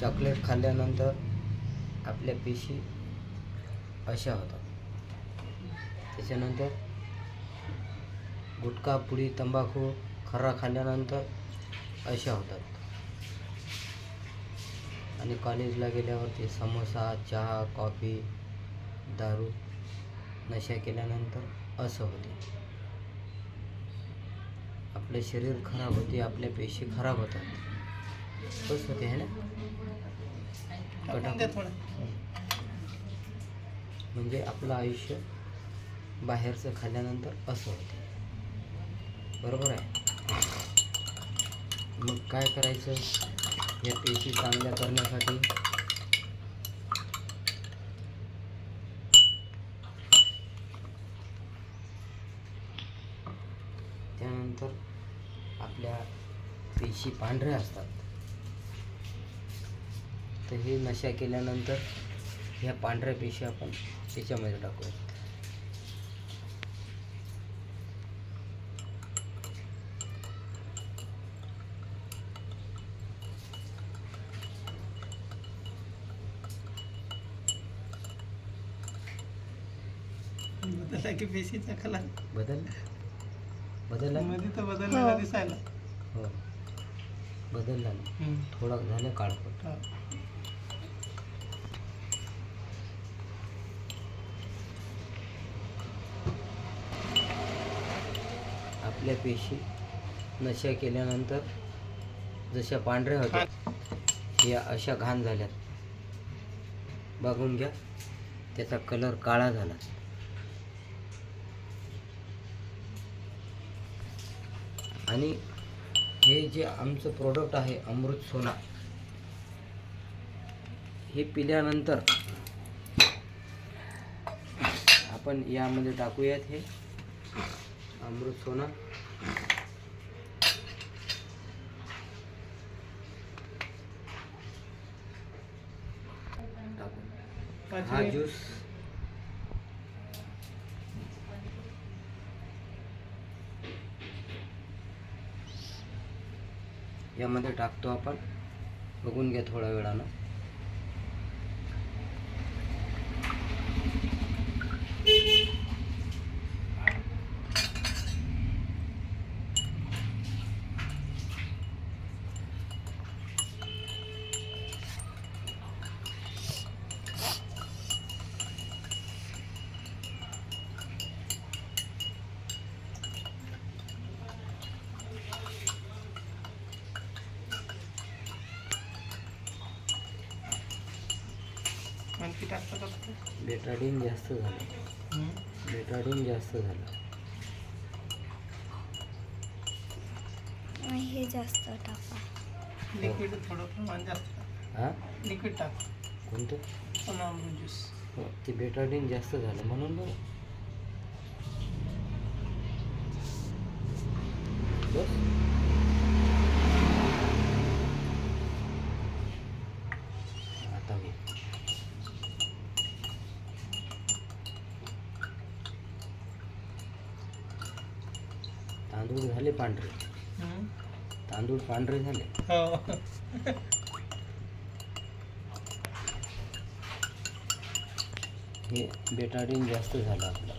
Chocolate खाल्ल्यानंतर आपल्या पेशी अशा होतात. त्याच्यानंतर गुटखा पुडी तंबाखू खरा खाल्ल्यानंतर अशा होतात. आणि कॉलेजला गेल्यावरती समोसा चहा कॉफी दारू नशा केल्यानंतर असं होते. आपले शरीर खराब होते आपल्या पेशी खराब होतात. बस होते है ना? म्हणजे आपलं आयुष्य बाहेरचं खाल्ल्यानंतर असं होते. बरोबर आहे? मग काय करायचं? या पेशी चांगल्या करण्यासाठी? त्यानंतर आपल्या पेशी पांढऱ्या असतात. तर हे नशा केल्यानंतर ह्या पांढऱ्या पेशी आपण त्याच्यामध्ये टाकूया. बदलला की पेशीचा बदल? बदलला? मध्ये तर बदललेला दिसायला. हो. बदलला ना. थोडा झालं काळपट. आपल्या पेशी नशा केल्यानंतर जशा पांढऱ्या होत्या या अशा घाण झाल्यात. बघून घ्या त्याचा कलर काळा झाला. आणि हे जे आमचं प्रोडक्ट आहे अमृत सोना हे पिल्यानंतर आपण यामध्ये टाकूयात हे अमृत सोना. हा ज्यूस. यामध्ये टाकतो आपण. बघून घ्या थोड्या वेळानं. आणखी टाकता का? बेटाडीन जास्त झालं. बेटाडीन जास्त झालं. हे जास्त टाका. लिक्विड थोडं प्रमाण जास्त हा? लिक्विड टाक. कोणतं? अमृत ज्यूस. हो, ते बेटाडीन जास्त झालं म्हणून बरं. बस आता घे तांदूळ झाले पांढरे. तांदूळ पांढरे झाले. हो. हे बेटाडीन जास्त झालं आपलं.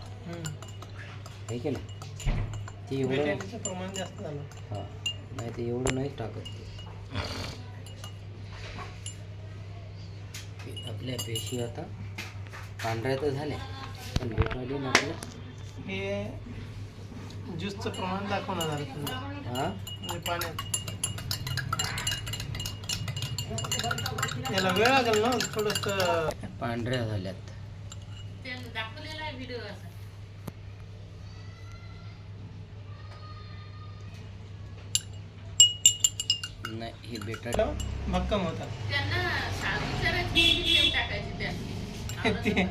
आहे की नाही ते एवढं प्रमाण जास्त झालं. हा. नाही ते एवढं नाही टाकत. ते हे आपल्या पेशी आता पांढऱ्या तर झाल्या पण बेटाडीन आपल्या हे ज्यूसचं प्रमाण दाखवणार झालं तुम्ही हा? म्हणजे पाण्यात याला वेळ लागेल ना थोडस. पांढऱ्या झाल्यात. नाही हे बेटाडीन भक्कम होतात त्यांना किती टाकायची ते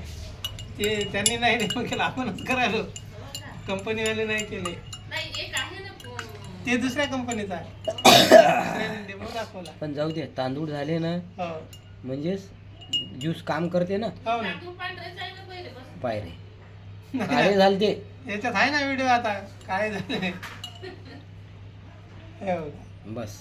ते त्यांनी नाही डेमो केला आपणच करायलो. कंपनीवाले नाही केले. नाही एक आहे ना अं, ते दुसऱ्या कंपनीचा आहे. दुसऱ्याने दाखवला. पण जाऊ दे तांदूळ झाले ना हो. म्हणजेच ज्यूस काम करते ना. हो ना. तांदूळ पांढरेच आहे ना पहिले बस. पायरे काळे झालते. याच्यात आहे ना व्हिडिओ आता. काय झालं. हे बघा. बस.